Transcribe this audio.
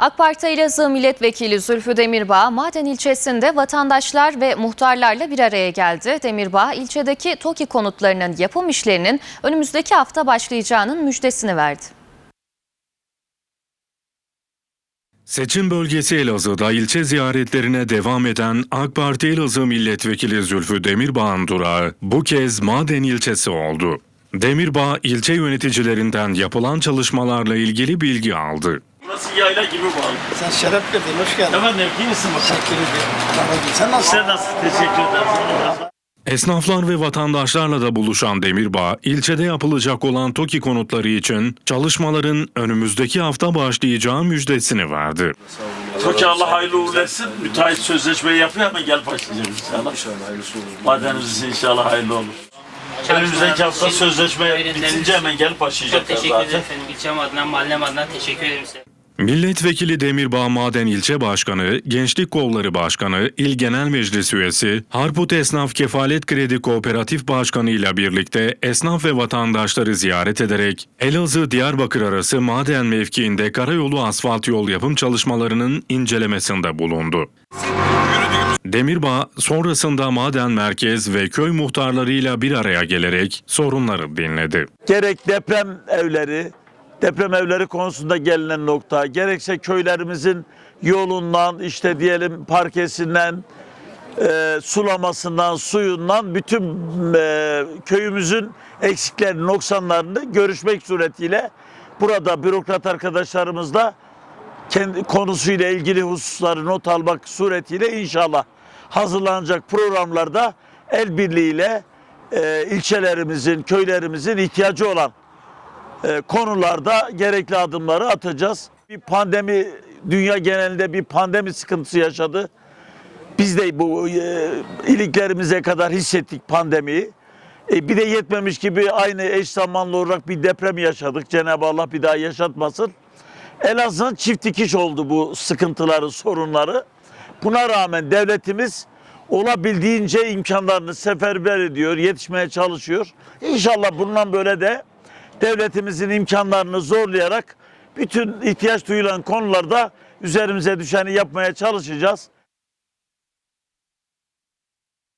AK Parti Elazığ Milletvekili Zülfü Demirbağ, Maden ilçesinde vatandaşlar ve muhtarlarla bir araya geldi. Demirbağ, ilçedeki TOKİ konutlarının yapım işlerinin önümüzdeki hafta başlayacağının müjdesini verdi. Seçim bölgesi Elazığ'da ilçe ziyaretlerine devam eden AK Parti Elazığ Milletvekili Zülfü Demirbağ'ın durağı bu kez Maden ilçesi oldu. Demirbağ ilçe yöneticilerinden yapılan çalışmalarla ilgili bilgi aldı. Burası yayla gibi bağlı. Sen şeref verdin, hoş geldin. Efendim iyi misin bakalım? Teşekkür ederim. Sen nasılsın? Sen nasıl? Teşekkür ederim. Esnaflar ve vatandaşlarla da buluşan Demirbağ, ilçede yapılacak olan TOKİ konutları için çalışmaların önümüzdeki hafta başlayacağı müjdesini verdi. Çok Allah hayırlı uğurlu etsin. Müteahhit sözleşmeyi yapıyor hemen gel başlayacağız inşallah. İnşallah hayırlısı olur. Madenimiz inşallah hayırlı olur. Önümüzdeki hafta sözleşme bitince hemen gelip Çok başlayacaklar teşekkür ederim zaten. efendim. İlçem adına, mahallem adına teşekkür ederim size. Milletvekili Demirbağ Maden İlçe Başkanı, Gençlik Kolları Başkanı, İl Genel Meclis Üyesi, Harput Esnaf Kefalet Kredi Kooperatif Başkanı ile birlikte esnaf ve vatandaşları ziyaret ederek Elazığ-Diyarbakır arası maden mevkiinde karayolu asfalt yol yapım çalışmalarının incelemesinde bulundu. Demirbağ sonrasında maden merkez ve köy muhtarlarıyla bir araya gelerek sorunları dinledi. gerek deprem evleri, deprem evleri konusunda gelinen nokta, gerekse köylerimizin yolundan, işte diyelim parkesinden, e, sulamasından, suyundan bütün e, köyümüzün eksiklerini, noksanlarını görüşmek suretiyle burada bürokrat arkadaşlarımızla kendi konusuyla ilgili hususları not almak suretiyle inşallah hazırlanacak programlarda el birliğiyle e, ilçelerimizin, köylerimizin ihtiyacı olan konularda gerekli adımları atacağız. Bir pandemi, dünya genelinde bir pandemi sıkıntısı yaşadı. Biz de bu e, iliklerimize kadar hissettik pandemiyi. E, bir de yetmemiş gibi aynı eş zamanlı olarak bir deprem yaşadık. Cenab-ı Allah bir daha yaşatmasın. Elazığ'ın çift dikiş oldu bu sıkıntıları, sorunları. Buna rağmen devletimiz olabildiğince imkanlarını seferber ediyor, yetişmeye çalışıyor. İnşallah bundan böyle de devletimizin imkanlarını zorlayarak bütün ihtiyaç duyulan konularda üzerimize düşeni yapmaya çalışacağız.